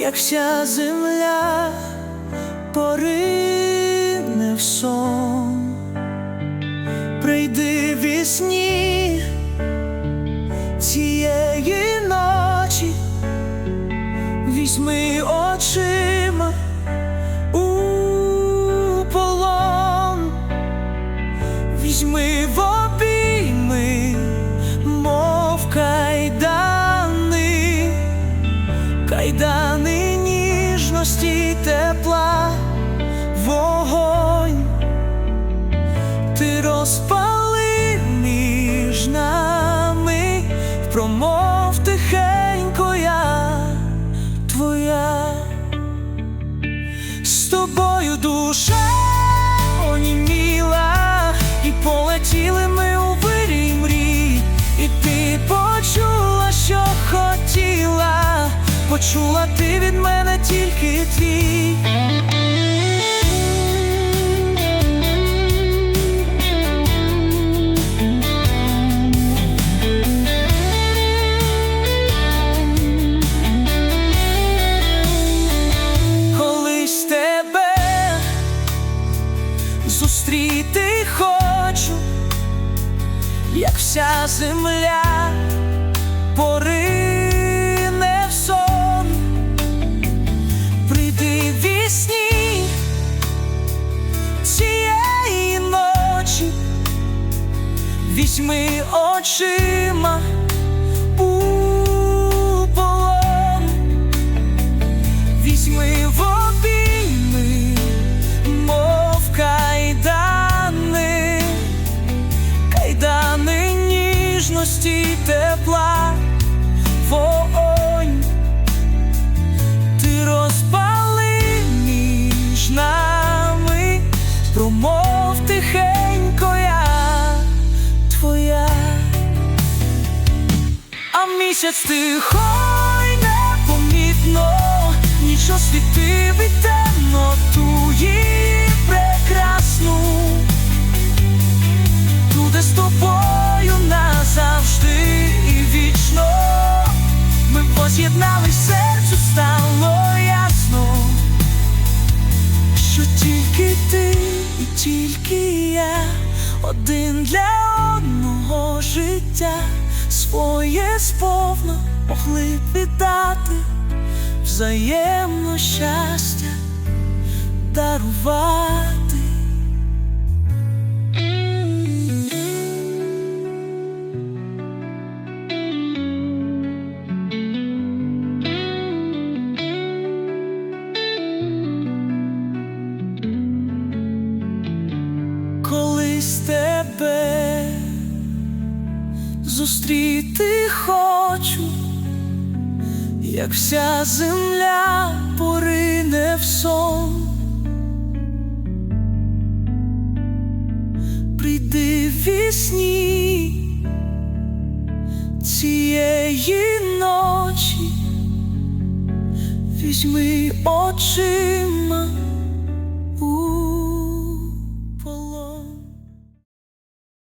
як вся земля порине тепла, вогонь, ти розпали між нами, промов тихенько я твоя. З тобою душа оніміла, і полетіли ми у вирій мрій, і ти почула, що хотіла, почула ти від мене твій. Колись тебе зустріти хочу, як вся земля порине очима у полон. Візьми в обійми, мов кайдани, кайдани ніжності тепла, Місяць тихой непомітно, нічого світи від темноту її прекрасну, туди з тобою назавжди і вічно. Ми воз'єднались серцю, стало ясно, що тільки ти і тільки я один для одного життя своє сповно могли б віддати, взаємно щастя дарувати. Зустріти хочу, як вся земля порине в сон. Прийди вісні цієї ночі, візьми очима